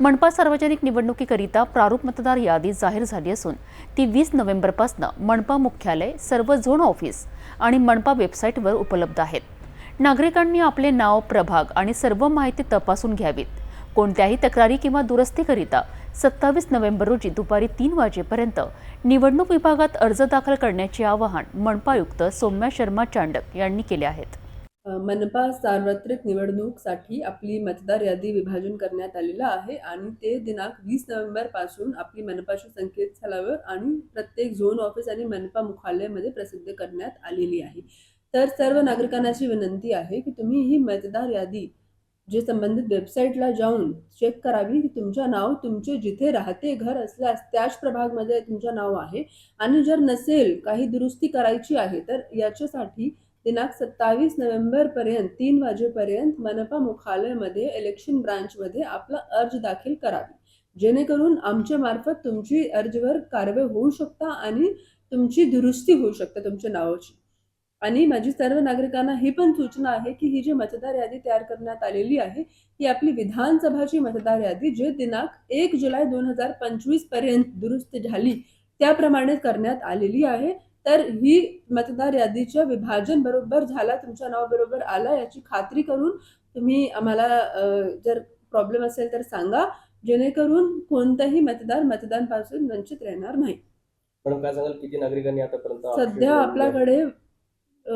मनपा सार्वजनिक निवडणुकीकरिता प्रारूप मतदार यादी जाहीर झाली असून ती वीस नोव्हेंबरपासून मनपा मुख्यालय सर्व झोन ऑफिस आणि मनपा वेबसाईटवर उपलब्ध आहेत. नागरिकांनी आपले नाव प्रभाग आणि सर्व माहिती तपासून घ्यावीत. कोणत्याही तक्रारी किंवा दुरुस्तीकरिता सत्तावीस नोव्हेंबर रोजी दुपारी तीन वाजेपर्यंत निवडणूक विभागात अर्ज दाखल करण्याचे आवाहन मनपा आयुक्त सौम्या शर्मा चांडक यांनी केले आहेत. मनपा सार्वत्रिक निवडणूकसाठी आपली मतदार यादी विभाजन करण्यात आलेलं आहे आणि ते दिनांक वीस नोव्हेंबरपासून आपली मनपाच्या संकेतस्थळावर आणि प्रत्येक झोन ऑफिस आणि मनपा मुख्यालयामध्ये प्रसिद्ध करण्यात आलेली आहे. तर सर्व नागरिकांना अशी विनंती आहे की तुम्ही ही मतदार यादी जे संबंधित वेबसाईटला जाऊन चेक करावी की तुमचं नाव तुमचे जिथे राहते घर असल्यास त्याच प्रभागमध्ये तुमचं नाव आहे आणि जर नसेल काही दुरुस्ती करायची आहे तर याच्यासाठी दिनांक सत्तावीस नोव्हेंबर पर्यंत तीन वाजेपर्यंत मनपा मुख्यालयामध्ये इलेक्शन ब्रांचमध्ये आपला अर्ज दाखल करावी. जेणेकरून आमच्या मार्फत तुमची अर्जवर कारवाई होऊ शकता आणि तुमची दुरुस्ती होऊ शकते तुमच्या नावाची. आणि माझी सर्व नागरिकांना ही पण सूचना आहे की ही जी मतदार यादी तयार करण्यात आलेली आहे ही आपली विधानसभाची मतदार यादी जे दिनांक एक जुलै दोन हजार पंचवीसपर्यंत दुरुस्त झाली त्याप्रमाणे करण्यात आलेली आहे. तर ही मतदार यादीचं विभाजन बरोबर झाला तुमच्या नाव बरोबर आला याची खात्री करून तुम्ही आम्हाला जर प्रॉब्लेम असेल तर सांगा जेणेकरून कोणताही मतदार मतदानपासून वंचित राहणार नाही. मॅडम काय सांगाल किती नागरिकांनी आतापर्यंत सध्या आपल्याकडे अ,